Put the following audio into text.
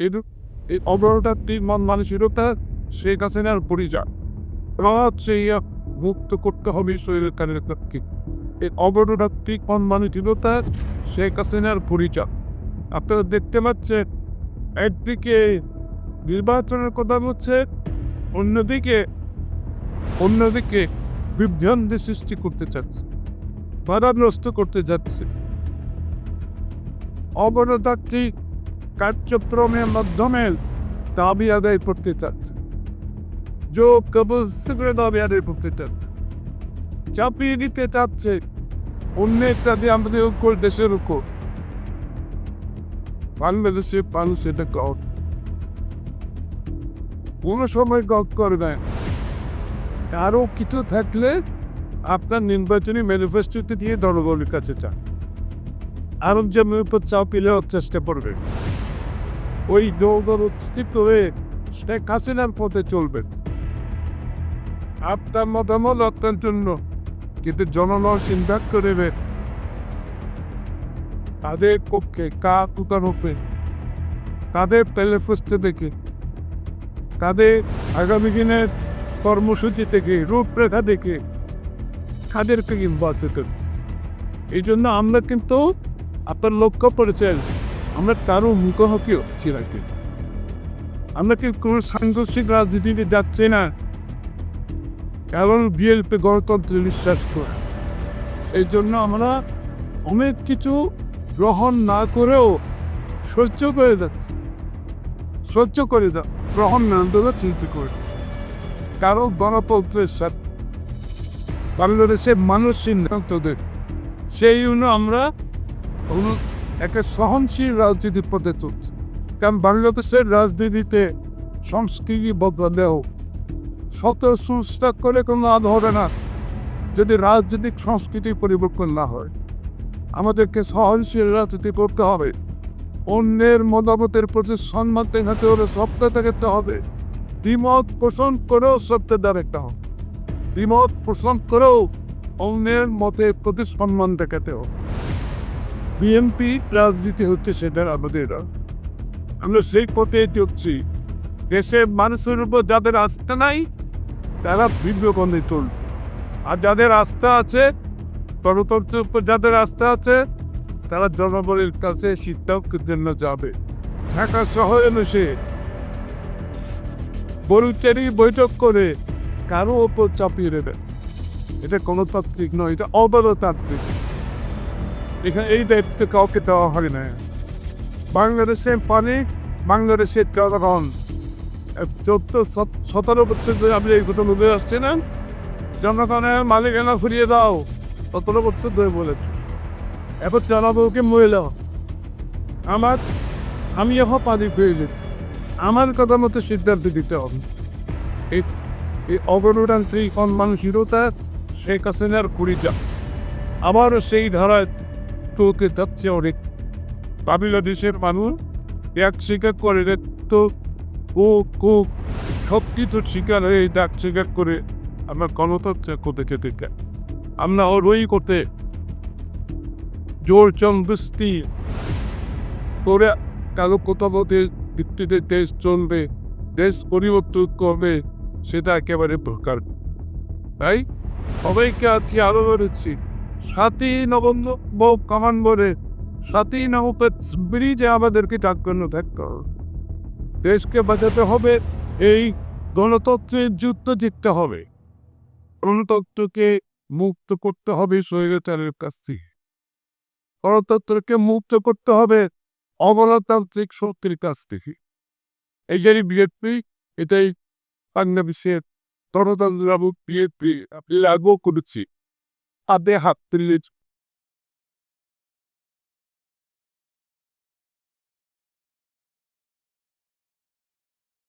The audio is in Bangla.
এর এই অবরোধটি মন মানসিকতা শেখ হাসিনার পরিচয়। হচ্ছে ইয়া মুক্ত করতে হবে শরীরের কাছে এই অবরোধটি মন মানসিকতা শেখ হাসিনার পরিচয়। আপনারা দেখতে পাচ্ছেন, একদিকে নির্বাচনের কথা হচ্ছে অন্যদিকে অন্যদিকে বিভ্রান্তি সৃষ্টি করতে চাচ্ছে, বাধাগ্রস্ত করতে যাচ্ছে। অবরোধাটি কার্যক্রমের মাধ্যমে দাবি আদায় করতে চাচ্ছে जो কবল শীঘ্র দাবি আদায় করতে চাচ্ছে চাপিয়ে দিতে চাচ্ছে অন্যের দাবি আমাদের উপর, দেশের উপর। বাংলাদেশের মানুষ এটা গড কোনো সময় গড করবে। কারও কিছু থাকলে আপনার নির্বাচনী ম্যানিফেস্টোতে দিয়ে জনগণের কাছে চান আরব জামের উপর চাপ পেলে চেষ্টা করবে ওই দৌড় অস্তিত্ব হয়ে শেখ হাসিনার পথে চলবেন আপনার মতামত আপনার জন্য, কিন্তু জনগণ চিন্তা করবে তাদের পক্ষে কা তুকার হবে। তাদের পেলে প্যালেফেস্টে দেখে, তাদের আগামী দিনের কর্মসূচি থেকে রূপরেখা দেখে কাদেরকে নির্বাচিত। এই জন্য আমরা কিন্তু আপনার লক্ষ্য করেছেন। আমরা কারও মুখোমুখি হচ্ছি কিন্তু আমরা কি কোনো সাংঘর্ষিক রাজনীতিতে যাচ্ছি না। কারণ বিএলপি গণতন্ত্রে বিশ্বাস করে। এই জন্য আমরা অনেক কিছু গ্রহণ না করেও সহ্য করে যাচ্ছি। সহ্য করে যা, গ্রহণ না দেওয়া শিল্পী করে। কারও গণতন্ত্রের সাথে বাংলাদেশের মানুষ সিদ্ধান্তদের সেই জন্য আমরা একটা সহনশীল রাজনীতির পথে চলছে কারণ বাংলাদেশের রাজনীতিতে সংস্কৃতি বদলা বদলালেও শত সুস্থা করে কোনো লাভ হবে না, যদি রাজনৈতিক সংস্কৃতি পরিবর্তন না হয়। আমাদেরকে সহনশীল রাজনীতি করতে হবে। অন্যের মতামতের প্রতি সম্মান দেখাতে হবে সত্য দেখাতে হবে। দ্বিমত পোষণ করেও সত্য দেখাতে হবে। দ্বিমত পোষণ করেও অন্যের মতে প্রতি সম্মান দেখাতে হবে। বিএনপি রাজনীতি হচ্ছে সেটা আমাদের। আমরা সেই পথে চলছি। দেশের মানুষের উপর যাদের আস্থা নাই, তারা বিবেকন্দে চলবে। আর যাদের আস্থা আছে, গণতন্ত্রের উপর যাদের আস্থা আছে, তারা জনগণের কাছে সিদ্ধান্তের জন্য যাবে। ঢাকা শহরে বসে বরুচারি বৈঠক করে কারও ওপর চাপিয়ে দেবে। এটা গণতান্ত্রিক নয়, এটা অগণতান্ত্রিক। এখানে এই দায়িত্ব কাউকে দেওয়া হয় না। বাংলাদেশের পানি, বাংলাদেশের জনগণ। চোদ্দ সতেরো বছর ধরে আমি এই ঘটনা বলে আসছি না। জনগণের মালিকানা ফিরিয়ে দাও, সতেরো বছর ধরে বলেছ। এখন জনগণকে মহিলা, আমার, আমি এখন পানি পেয়ে গেছি। আমার কথা মতো সিদ্ধান্ত দিতে হবে। এই এই অগণতান্ত্রিক মানুষেরতা শেখ হাসিনার কুড়িটা। আবারও সেই ধারায় চলতে যাচ্ছে অনেক। বাংলাদেশের মানুষ এক স্বীকার করে তো। ও, কো সব কিছু স্বীকার হয়ে ডাক স্বীকার করে আমরা গণতন্ত্র করতে যেতে চাই। আমরা ওই করতে। জোর চন্দ্রস্তি করে কারও কোথাও ভিত্তিতে দেশ চলবে, দেশ পরিবর্তন করবে, সেটা একেবারে প্রকার। তাই সবাইকে আজকে আরও বলেছি সাতই নভেম্বর কমান বলে, সাতই নভেম্বর ব্রিজে আমাদেরকে ডাকবেন থাকতে হবে দেশকে বাঁচাতে হবে, এই গণতন্ত্রের যুদ্ধ জিততে হবে। গণতন্ত্রকে মুক্ত করতে হবে স্বৈরাচারের কাছ থেকে। গণতন্ত্রকে মুক্ত করতে হবে অগণতান্ত্রিক শক্তির কাছ থেকে। যে বিএনপি, এটাই বাংলাদেশের গণতন্ত্র বিএনপি লাগু করেছি। അദ്ദേഹം തിരിച്ചു